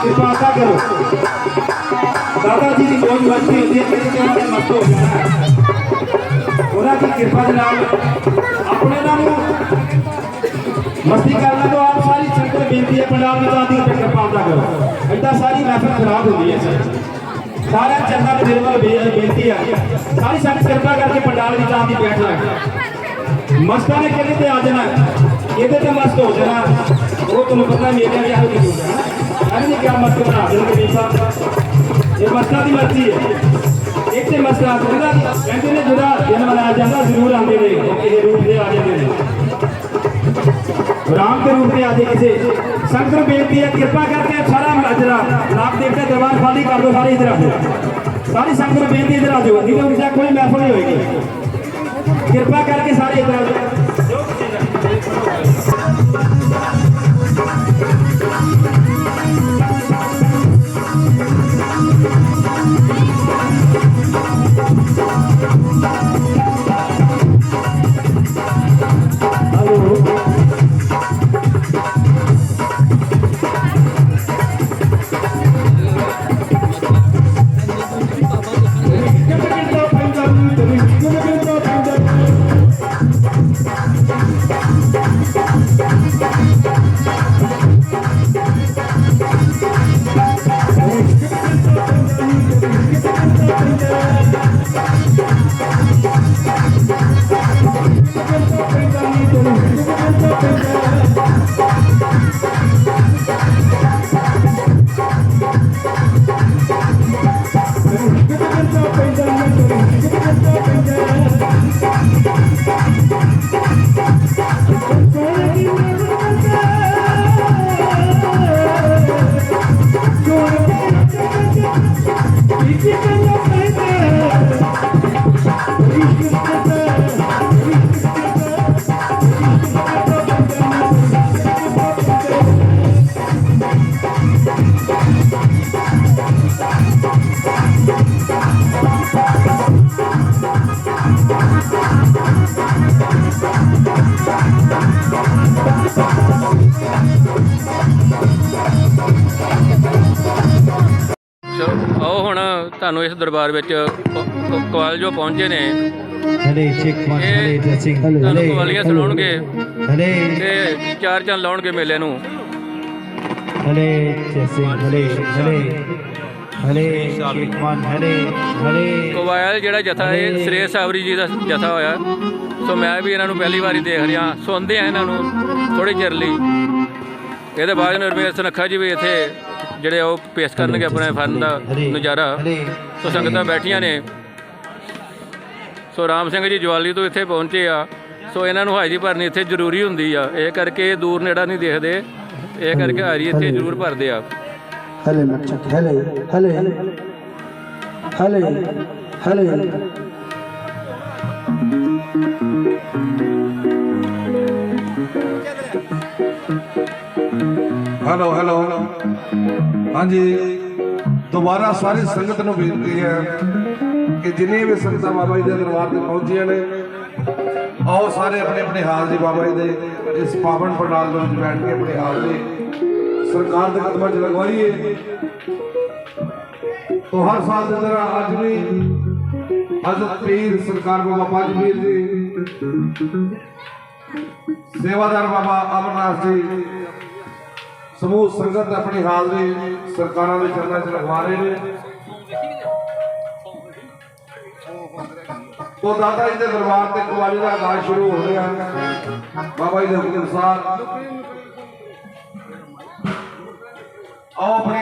ਕਰੋ। ਦਾਦਾ ਜੀ ਦੀ ਮੌਜ ਮਸਤੀ ਹੁੰਦੀ ਹੈ, ਮੇਰੇ ਕਹਿਣ ਤੇ ਮਸਤ ਹੋ ਜਾਣਾ ਹੈ। ਉਹਨਾਂ ਦੀ ਕਿਰਪਾ ਦੇ ਨਾਲ ਆਪਣੇ ਨਾਲ ਮਸਤੀ ਕਰਨਾ ਤੋਂ ਆਪ ਸਾਰੀ ਸੰਗਤ ਬੇਨਤੀ ਹੈ, ਪੰਜਾਬ ਦੀ ਦਾਦੀ ਉੱਤੇ ਕਿਰਪਾ ਕਰੋ। ਏਦਾਂ ਸਾਰੀ ਮਹਿਫਲ ਖਰਾਬ ਹੁੰਦੀ ਹੈ ਸਾਰਿਆਂ ਚੰਗਾ ਦੇ ਦਿਲ ਵੱਲ ਬੇਨਤੀ ਹੈ। ਸਾਰੀ ਸੰਗਤ ਕਿਰਪਾ ਕਰਕੇ ਪੰਡਾਲ ਦੀ ਦਾਦੀ ਬੈਠ ਲੱਗ ਮਸਤਾਂ ਨੇ ਕਿਹਦੇ ਤੇ ਆ ਜਾਣਾ ਇਹਦੇ ਤੇ ਮਸਤ ਹੋ ਜਾਣਾ। ਉਹ ਤੁਹਾਨੂੰ ਪਤਾ ਮੇਰੇ ਵੀ ਇਹੋ ਜਿਹੀ ਹੁੰਦਾ ਅਰੇ ਨਹੀਂ ਮਸਤ ਬਣਾ ਦੇਣਗੇ ਵੀ ਸਾਹਿਬ। ਇਹ ਮਸਤਾਂ ਦੀ ਮਰਜ਼ੀ ਹੈ। ਇੱਕ ਤੇ ਮਸਲਾ ਹੁੰਦਾ ਕਹਿੰਦੇ ਨੇ ਜਿਹੜਾ ਦਿਨ ਮਨਾਇਆ ਜਾਂਦਾ, ਜ਼ਰੂਰ ਆਉਂਦੇ ਨੇ। ਉਹ ਰੂਪ ਦੇ ਆ ਜਾਂਦੇ ਨੇ। ਰਾਮ ਦੇ ਰੂਪ ਦੇ ਆਦੇ ਕਿਸੇ ਸੰਗਤ ਨੂੰ ਬੇਨਤੀ ਹੈ, ਕਿਰਪਾ ਕਰਕੇ ਸਾਰਾ ਮਹਾਜਰਾ ਨਾਮ ਦੇਵਤਾ ਦਰਬਾਰ ਖਾਲੀ ਕਰ ਦਿਓ, ਸਾਰੇ ਇਧਰ ਆ ਸਾਰੀ ਸੰਗਤ ਨੂੰ ਬੇਨਤੀ ਇਧਰ ਆ ਜਾਓ। ਨਹੀਂ ਤਾਂ ਕੋਈ ਮਹਿਫਲ ਨਹੀਂ ਹੋਏਗੀ। ਤੁਹਾਨੂੰ ਇਸ ਦਰਬਾਰ ਵਿੱਚ ਕਵਾਲ ਜੋ ਪਹੁੰਚੇ ਨੇ। ਹਲੇ ਇਹ ਹਲੇ ਡ੍ਰੈਸਿੰਗ ਤੁਹਾਨੂੰ ਕਵਾਲੀਆਂ ਸੁਣਾਉਣਗੇ। ਹਲੇ ਤੇ ਚਾਰ ਚੰਨ ਲਾਉਣਗੇ ਮੇਲੇ ਨੂੰ। ਹਲੇ ਡ੍ਰੈਸਿੰਗ ਹਲੇ ਹਲੇ ਹਲੇ ਚੈੱਕ ਵਨ ਹਲੇ ਹਲੇ। ਕਵਾਇਲ ਜਿਹੜਾ ਜਥਾ ਇਹ ਸ੍ਰੇਸ਼ ਸਾਵਰੀ ਜੀ ਦਾ ਜਥਾ ਹੋਇਆ। ਸੋ ਮੈਂ ਵੀ ਇਹਨਾਂ ਨੂੰ ਪਹਿਲੀ ਵਾਰੀ ਦੇਖ ਰਿਹਾ। ਸੁਣਦੇ ਆ ਇਹਨਾਂ ਨੂੰ ਥੋੜੀ ਚਿਰ ਲਈ। ਇਹਦੇ ਬਾਅਦ ਨਿਰਮੇਸ਼ ਸੁਨੱਖਾ ਜੀ ਵੀ ਇੱਥੇ ਜਿਹੜੇ ਉਹ ਪੇਸ਼ ਕਰਨਗੇ ਆਪਣੇ ਫਨ ਦਾ ਨਜ਼ਾਰਾ। ਸੋ ਸੰਗਤਾਂ ਬੈਠੀਆਂ ਨੇ। ਸੋ ਰਾਮ ਸਿੰਘ ਜੀ ਜਵਾਲੀ ਤੋਂ ਇੱਥੇ ਪਹੁੰਚੇ ਆ। ਸੋ ਇਹਨਾਂ ਨੂੰ ਹਾਜ਼ਰੀ ਭਰਨੀ ਇੱਥੇ ਜ਼ਰੂਰੀ ਹੁੰਦੀ ਆ। ਇਹ ਕਰਕੇ ਦੂਰ ਨੇੜਾ ਨਹੀਂ ਦੇਖਦੇ। ਇਹ ਕਰਕੇ ਹਾਜ਼ਰੀ ਇੱਥੇ ਜ਼ਰੂਰ ਭਰਦੇ ਆ। ਹਲੇ ਮੱਛਾ ਹਲੇ ਹਲੇ। ਹਲੇ ਹਲੇ। ਹੈਲੋ ਹੈਲੋ ਹਾਂਜੀ, ਦੁਬਾਰਾ ਸਾਰੀ ਸੰਗਤ ਨੂੰ ਬੇਨਤੀ ਹੈ ਕਿ ਜਿੰਨੇ ਵੀ ਸੰਗਤਾਂ ਬਾਬਾ ਜੀ ਦੇ ਦਰਬਾਰ ਤੇ ਪਹੁੰਚੀਆਂ ਨੇ, ਆਓ ਸਾਰੇ ਆਪਣੇ ਆਪਣੇ ਹਾਲ ਜੀ ਬਾਬਾ ਜੀ ਦੇ, ਇਸ ਪਾਵਨ ਪੰਡਾਲ ਦੇ ਵਿੱਚ ਬੈਠ ਕੇ ਆਪਣੇ ਹਾਲ ਦੇ ਸਰਕਾਰ ਦੇ ਕਦਮਾਂ 'ਚ ਲਗਵਾਈਏ। ਤੋ ਹਰ ਸਾਲ ਦੀ ਤਰ੍ਹਾਂ ਅੱਜ ਵੀ ਹਜ਼ਰਤ ਪੀਰ ਸਰਕਾਰ ਬਾਬਾ ਪੰਜ ਪੀਰ ਜੀ ਸੇਵਾਦਾਰ ਬਾਬਾ ਅਮਰਨਾਥ ਜੀ ਸਮੂਹ ਸੰਗਤ ਆਪਣੀ ਹਾਲ ਦੇ ਸਰਕਾਰਾਂ ਦੇ ਚਰਨਾਂ 'ਚ ਲਗਵਾ ਰਹੇ ਨੇ। ਉਹ ਦਾਦਾ ਜੀ ਦੇ ਦਰਬਾਰ ਤੇ ਕਵਾਲੀ ਦਾ ਆਗਾਜ਼ ਸ਼ੁਰੂ ਹੋ ਰਿਹਾ ਬਾਬਾ ਜੀ ਦੇ ਹੁਕਮ ਅਨੁਸਾਰ ਆਓ ਆਪਣੇ